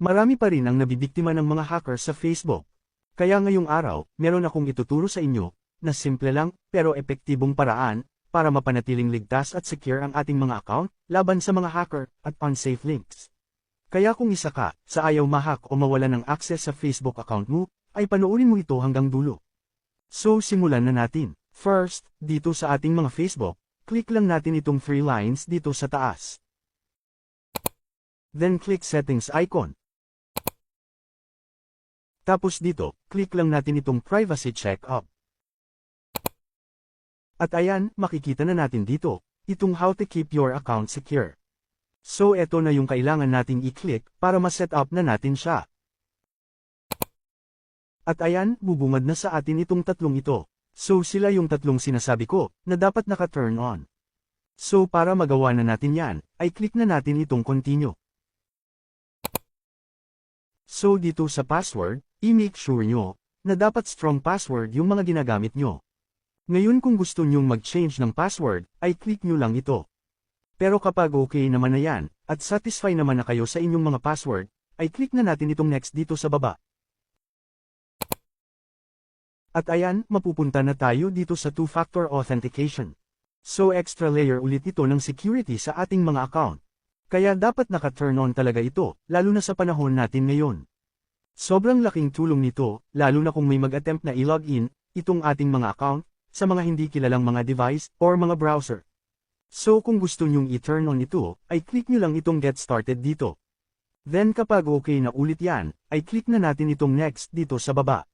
Marami pa rin ang nabibiktima ng mga hacker sa Facebook. Kaya ngayong araw, meron akong ituturo sa inyo, na simple lang, pero epektibong paraan, para mapanatiling ligtas at secure ang ating mga account, laban sa mga hacker, at unsafe links. Kaya kung isa ka, sa ayaw mahak o mawala ng access sa Facebook account mo, ay panoorin mo ito hanggang dulo. So simulan na natin. First, dito sa ating mga Facebook, click lang natin itong three lines dito sa taas. Then click Settings icon. Tapos dito, click lang natin itong Privacy Checkup. At ayan, makikita na natin dito, itong How to Keep Your Account Secure. So eto na yung kailangan nating i-click para ma-set up na natin siya. At ayan, bubungad na sa atin itong tatlong ito. So sila yung tatlong sinasabi ko, na dapat naka-turn on. So para magawa na natin yan, ay click na natin itong continue. So dito sa password, i-make sure nyo, na dapat strong password yung mga ginagamit nyo. Ngayon kung gusto nyong mag-change ng password, ay click nyo lang ito. Pero kapag okay naman na yan, at satisfy naman na kayo sa inyong mga password, ay click na natin itong next dito sa baba. At ayan, mapupunta na tayo dito sa two-factor authentication. So extra layer ulit ito ng security sa ating mga account. Kaya dapat naka-turn on talaga ito, lalo na sa panahon natin ngayon. Sobrang laking tulong nito, lalo na kung may mag-attempt na i-login, itong ating mga account, sa mga hindi kilalang mga device, or mga browser. So kung gusto nyong i-turn on ito, ay click nyo lang itong get started dito. Then kapag okay na ulit yan, ay click na natin itong next dito sa baba.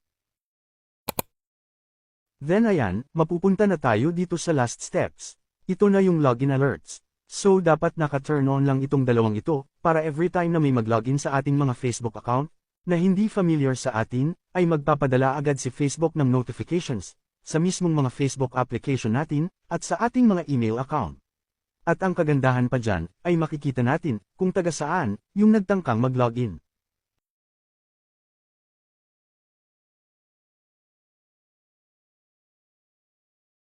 Then ayan, mapupunta na tayo dito sa last steps. Ito na yung login alerts. So dapat naka-turn on lang itong dalawang ito, para every time na may mag-login sa ating mga Facebook account, na hindi familiar sa atin, ay magpapadala agad si Facebook ng notifications, sa mismong mga Facebook application natin, at sa ating mga email account. At ang kagandahan pa dyan, ay makikita natin, kung taga saan, yung nagtangkang mag-login.